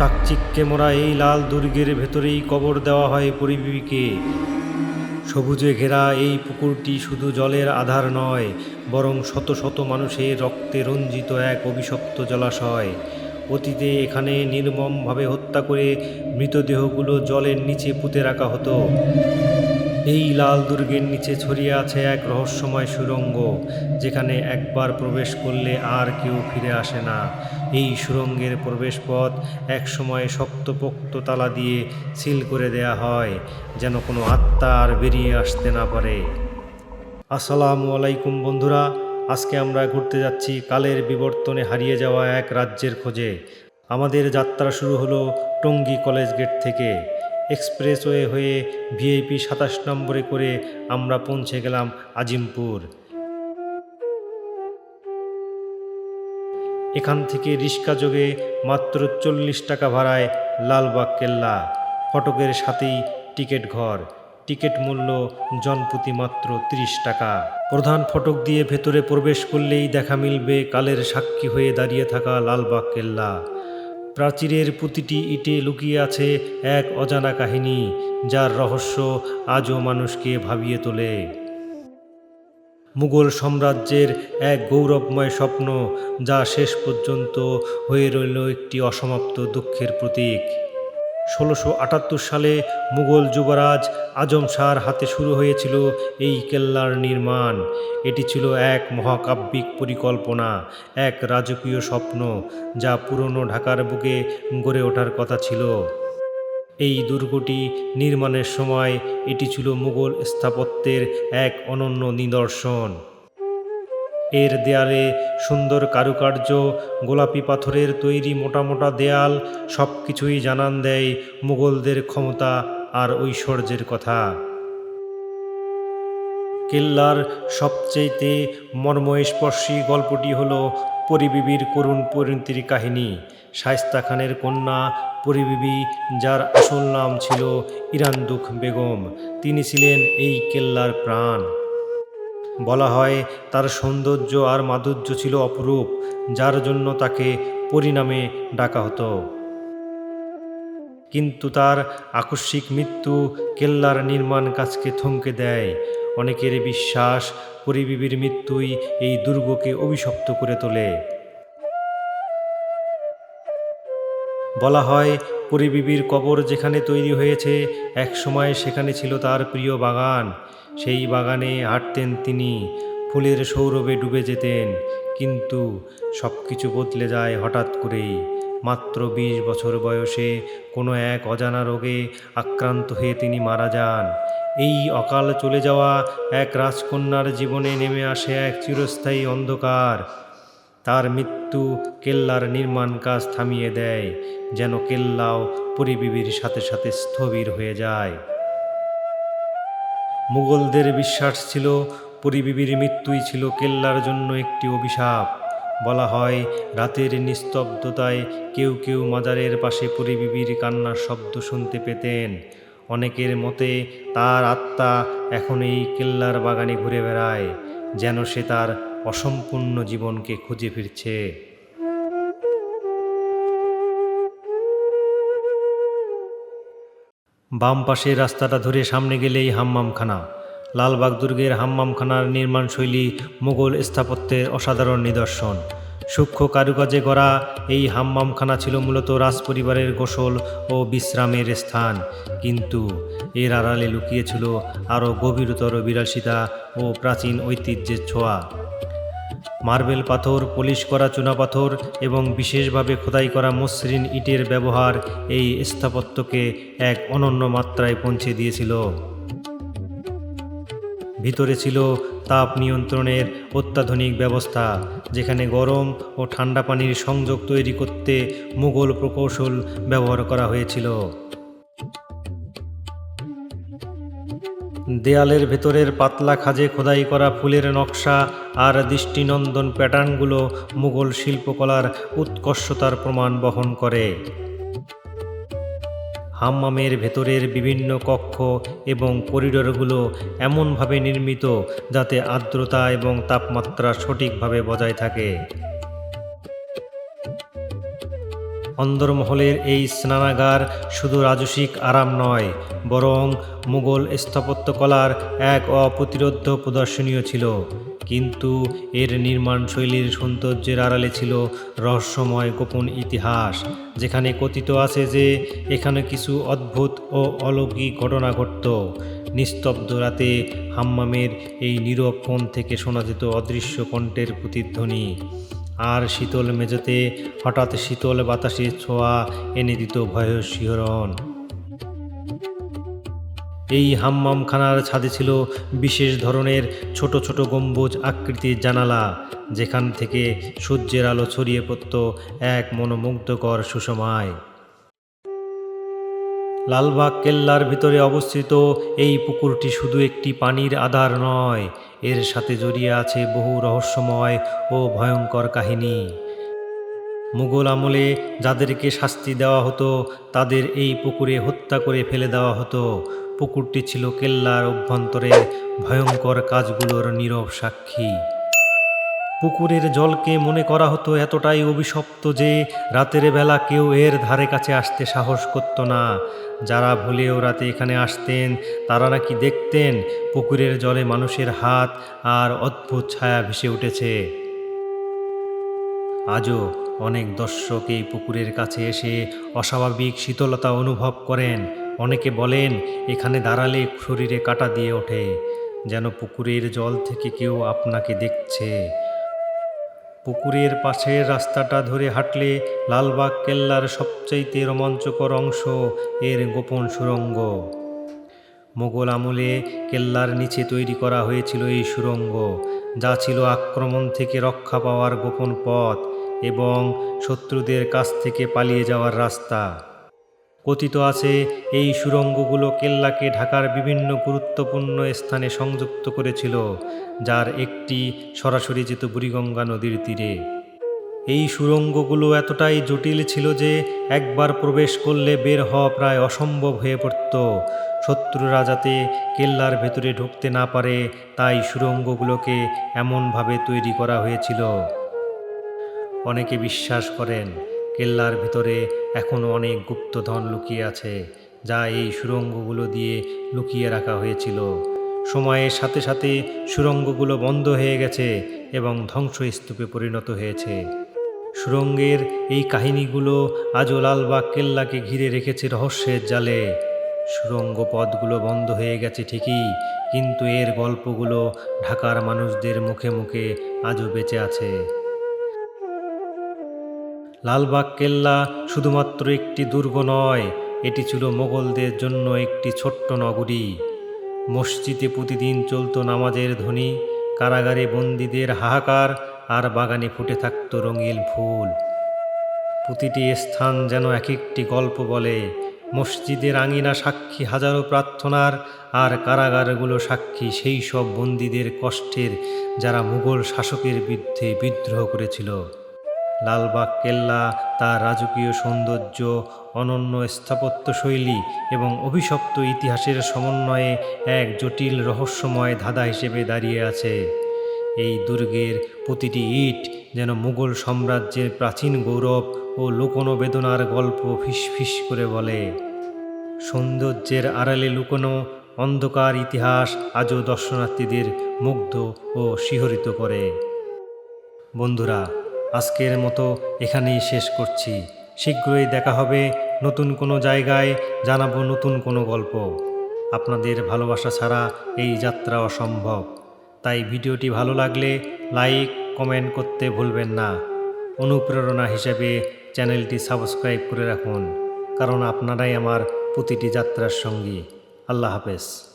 চাকচিক্যে মোড়া এই লাল দুর্গের ভেতরেই কবর দেওয়া হয় পরিবিবিকে। সবুজে ঘেরা এই পুকুরটি শুধু জলের আধার নয়, বরং শত শত মানুষের রক্তে রঞ্জিত এক অভিশপ্ত জলাশয়। অতীতে এখানে নির্মমভাবে হত্যা করে মৃতদেহগুলো জলের নিচে পুঁতে রাখা হতো। এই লাল দুর্গের নিচে ছড়িয়ে আছে এক রহস্যময় সুড়ঙ্গ যেখানে একবার প্রবেশ করলে আর কেউ ফিরে আসে না। এই সুড়ঙ্গের প্রবেশপথ একসময় শক্তপোক্ত তালা দিয়ে সিল করে দেয়া হয়, যেন কোনো আত্মা আর বেরিয়ে আসতে না পারে। আসসালামু আলাইকুম বন্ধুরা, আজকে আমরা ঘুরতে যাচ্ছি কালের বিবর্তনে হারিয়ে যাওয়া এক রাজ্যের খোঁজে। আমাদের যাত্রা শুরু হলো টঙ্গী কলেজ গেট থেকে। এক্সপ্রেসওয়ে হয়ে ভিআইপি সাতাশ নম্বরে করে আমরা পৌঁছে গেলাম আজিমপুর। এখান থেকে রিক্সা যোগে মাত্র চল্লিশ টাকা ভাড়ায় লালবাগ কেল্লা। ফটকের সাথেই টিকিট ঘর। টিকিট মূল্য জনপ্রতি মাত্র ৩০ টাকা। প্রধান ফটক দিয়ে ভেতরে প্রবেশ করলেই দেখা মিলবে কালের সাক্ষী হয়ে দাঁড়িয়ে থাকা লালবাগ কেল্লা। প্রাচীরের প্রতিটি ইটে লুকিয়ে আছে এক অজানা কাহিনী, যার রহস্য আজও মানুষকে ভাবিয়ে তোলে। মুঘল সাম্রাজ্যের এক গৌরবময় স্বপ্ন যা শেষ পর্যন্ত হয়ে রইল একটি অসমাপ্ত দুঃখের প্রতীক। ষোলোশো আটাত্তর সালে মুঘল যুবরাজ আজম শাহর হাতে শুরু হয়েছিল এই কেল্লার নির্মাণ। এটি ছিল এক মহাকাব্যিক পরিকল্পনা, এক রাজকীয় স্বপ্ন যা পুরনো ঢাকার বুকে গড়ে ওঠার কথা ছিল। এই দুর্গটি নির্মাণের সময় এটি ছিল মুঘল স্থাপত্যের এক অনন্য নিদর্শন। এর দেয়ালে সুন্দর কারুকার্য, গোলাপি পাথরের তৈরি মোটা মোটা দেয়াল সব কিছুই জানান দেয় মুঘলদের ক্ষমতা আর ঐশ্বর্যের কথা। কেল্লার সবচেয়েতে মর্মস্পর্শী গল্পটি হল পরিবিবির করুণ পরিণতির কাহিনী। শায়স্তা খানের কন্যা পরিবিবি, যার আসল নাম ছিল ইরানদুখ বেগম, তিনি ছিলেন এই কেল্লার প্রাণ। বলা হয়, তার সৌন্দর্য আর মাধুর্য ছিল অপরূপ, যার জন্য তাকে পরিণামে ডাকা হতো। কিন্তু তার আকস্মিক মৃত্যু কেল্লার নির্মাণ কাজকে থমকে দেয়। অনেকের বিশ্বাস পরিবিবির মৃত্যুই এই দুর্গকে অভিশপ্ত করে তোলে। বলা হয়, পরিবিবির কবর যেখানে তৈরি হয়েছে, একসময় সেখানে ছিল তার প্রিয় বাগান। সেই বাগানে হাঁটতেন তিনি, ফুলের সৌরভে ডুবে যেতেন। কিন্তু সব কিছু বদলে যায় হঠাৎ করেই। মাত্র বিশ বছর বয়সে কোনো এক অজানা রোগে আক্রান্ত হয়ে তিনি মারা যান। এই অকাল চলে যাওয়া এক রাজকন্যার জীবনে নেমে আসে এক চিরস্থায়ী অন্ধকার। তার মৃত্যু কেল্লার নির্মাণ কাজ থামিয়ে দেয়, যেন কেল্লাও পরিবিবির সাথে সাথে স্থবির হয়ে যায়। মুঘলদের বিশ্বাস ছিল, পরিবিবির মৃত্যুই ছিল কেল্লার জন্য একটি অভিশাপ। বলা হয়, রাতের নিস্তব্ধতায় কেউ কেউ মাজারের পাশে পরিবিবির কান্নার শব্দ শুনতে পেতেন। অনেকের মতে তার আত্মা এখন এই কেল্লার বাগানে ঘুরে বেড়ায়, যেন সে তার অসম্পূর্ণ জীবনকে খুঁজে ফিরছে। বাম পাশের রাস্তাটা ধরে সামনে গেলেই হাম্মামখানা। লালবাগ দুর্গের হাম্মামখানার নির্মাণশৈলী মুঘল স্থাপত্যের অসাধারণ নিদর্শন। সূক্ষ্ম কারুকাজে গড়া এই হাম্মামখানা ছিল মূলত রাজপরিবারের গোসল ও বিশ্রামের স্থান। কিন্তু এর আড়ালে লুকিয়েছিল আরও গভীরতর বিলাসিতা ও প্রাচীন ঐতিহ্যের ছোঁয়া। মার্বেল পাথর, পলিশ করা চুনাপাথর এবং বিশেষভাবে খোদাই করা মসৃণ ইটের ব্যবহার এই স্থাপত্যকে এক অনন্য মাত্রায় পৌঁছে দিয়েছিল। ভিতরে ছিল তাপ নিয়ন্ত্রণের অত্যাধুনিক ব্যবস্থা, যেখানে গরম ও ঠান্ডা পানির সংযোগ তৈরি করতে মুঘল প্রকৌশল ব্যবহার করা হয়েছিল। দেয়ালের ভেতরের পাতলা খাজে খোদাই করা ফুলের নকশা আর দৃষ্টিনন্দন প্যাটার্নগুলো মুঘল শিল্পকলার উৎকর্ষতার প্রমাণ বহন করে। হাম্মামের ভেতরের বিভিন্ন কক্ষ এবং করিডোরগুলো এমনভাবে নির্মিত যাতে আর্দ্রতা এবং তাপমাত্রা সঠিকভাবে বজায় থাকে। অন্দরমহলের এই স্নানাগার শুধু রাজসিক আরাম নয়, বরং মুঘল স্থাপত্যকলার এক অপ্রতিরোধ্য প্রদর্শনীয় ছিল। কিন্তু এর নির্মাণ শৈলীর সৌন্দর্যের আড়ালে ছিল রহস্যময় গোপন ইতিহাস, যেখানে কথিত আছে যে এখানে কিছু অদ্ভুত ও অলৌকিক ঘটনা ঘটত। নিস্তব্ধ রাতে হাম্মামের এই নীরব থেকে শোনা যেত অদৃশ্য কণ্ঠের প্রতিধ্বনি। আর শীতল মেঝেতে হঠাৎ শীতল বাতাসের ছোঁয়া এনে দিত ভয় শিহরণ। এই হাম্মামখানার ছাদে ছিল বিশেষ ধরনের ছোট ছোট গম্বুজ আকৃতির জানালা, যেখান থেকে সূর্যের আলো ছড়িয়ে পড়ত এক মনোমুগ্ধকর সুষমায় লালবাগ কেল্লার ভিতরে অবস্থিত এই পুকুরটি শুধু একটি পানির আধার নয়, এর সাথে জড়িয়ে আছে বহু রহস্যময় ও ভয়ঙ্কর কাহিনী। মুঘল আমলে যাদেরকে শাস্তি দেওয়া হতো, তাদের এই পুকুরে হত্যা করে ফেলে দেওয়া হতো। পুকুরটি ছিল কেল্লার অভ্যন্তরে ভয়ঙ্কর কাজগুলোর নীরব সাক্ষী। পুকুরের জলকে মনে করা হতো এতটাই অভিশপ্ত যে রাতের বেলা কেউ এর ধারে কাছে আসতে সাহস করত না। যারা ভুলেও রাতে এখানে আসতেন, তারা নাকি দেখতেন পুকুরের জলে মানুষের হাত আর অদ্ভুত ছায়া ভেসে উঠেছে। আজও অনেক দর্শক এই পুকুরের কাছে এসে অস্বাভাবিক শীতলতা অনুভব করেন। অনেকে বলেন, এখানে দাঁড়ালে শরীরে কাটা দিয়ে ওঠে, যেন পুকুরের জল থেকে কেউ আপনাকে দেখছে। পুকুরের পাশের রাস্তাটা ধরে হাঁটলে লালবাগ কেল্লার সবচাইতে রোমাঞ্চকর অংশ এর গোপন সুরঙ্গ। মোগল আমলে কেল্লার নিচে তৈরি করা হয়েছিল এই সুরঙ্গ, যা ছিল আক্রমণ থেকে রক্ষা পাওয়ার গোপন পথ। এবং শত্রুদের কাছ থেকে পালিয়ে যাওয়ার রাস্তা। কথিত আছে, এই সুরঙ্গগুলো কেল্লাকে ঢাকার বিভিন্ন গুরুত্বপূর্ণ স্থানে সংযুক্ত করেছিল, যার একটি সরাসরি যেত বুড়িগঙ্গা নদীর তীরে। এই সুরঙ্গগুলো এতটাই জটিল ছিল যে একবার প্রবেশ করলে বের হওয়া প্রায় অসম্ভব হয়ে পড়ত। শত্রুরা যাতে কেল্লার ভেতরে ঢুকতে না পারে, তাই সুরঙ্গগুলোকে এমনভাবে তৈরি করা হয়েছিল। অনেকে বিশ্বাস করেন কেল্লার ভিতরে এখনও অনেক গুপ্তধন লুকিয়ে আছে, যা এই সুরঙ্গগুলো দিয়ে লুকিয়ে রাখা হয়েছিল। সময়ের সাথে সাথে সুরঙ্গগুলো বন্ধ হয়ে গেছে এবং ধ্বংসস্তূপে পরিণত হয়েছে। সুরঙ্গের এই কাহিনীগুলো আজও লালবাগ কেল্লাকে ঘিরে রেখেছে রহস্যের জালে। সুরঙ্গ পথগুলো বন্ধ হয়ে গেছে ঠিকই, কিন্তু এর গল্পগুলো ঢাকার মানুষদের মুখে মুখে আজও বেঁচে আছে। লালবাগ কেল্লা শুধুমাত্র একটি দুর্গ নয়, এটি ছিল মোগলদের জন্য একটি ছোট্ট নগরী। মসজিদে প্রতিদিন চলত নামাজের ধ্বনি, কারাগারে বন্দীদের হাহাকার আর বাগানে ফুটে থাকত রঙিন ফুল। প্রতিটি স্থান যেন এক একটি গল্প বলে মসজিদের আঙিনা সাক্ষী হাজারো প্রার্থনার আর কারাগারগুলো সাক্ষী সেই সব বন্দীদের কষ্টের যারা মুঘল শাসকের বিরুদ্ধে বিদ্রোহ করেছিল। লালবাগ, কেল্লা, তার রাজকীয় সৌন্দর্য, অনন্য স্থাপত্যশৈলী এবং অভিশপ্ত ইতিহাসের সমন্বয়ে এক জটিল রহস্যময় ধাঁধা হিসেবে দাঁড়িয়ে আছে। এই দুর্গের প্রতিটি ইট যেন মুঘল সাম্রাজ্যের প্রাচীন গৌরব ও লোকনবেদনার গল্প ফিসফিস করে বলে। সৌন্দর্যের আড়ালে লুকোনো অন্ধকার ইতিহাস আজও দর্শনার্থীদের মুগ্ধ ও শিহরিত করে। বন্ধুরা আজকের মতো এখানেই শেষ করছি। শীঘ্রই দেখা হবে নতুন কোনো জায়গায়, জানাব নতুন কোনো গল্প। আপনাদের ভালোবাসা ছাড়া এই যাত্রা অসম্ভব। তাই ভিডিওটি ভালো লাগলে লাইক, কমেন্ট করতে ভুলবেন না। অনুপ্রেরণা হিসেবে চ্যানেলটি সাবস্ক্রাইব করে রাখুন, কারণ আপনারাই আমার প্রতিটি যাত্রার সঙ্গী। আল্লাহ হাফেজ।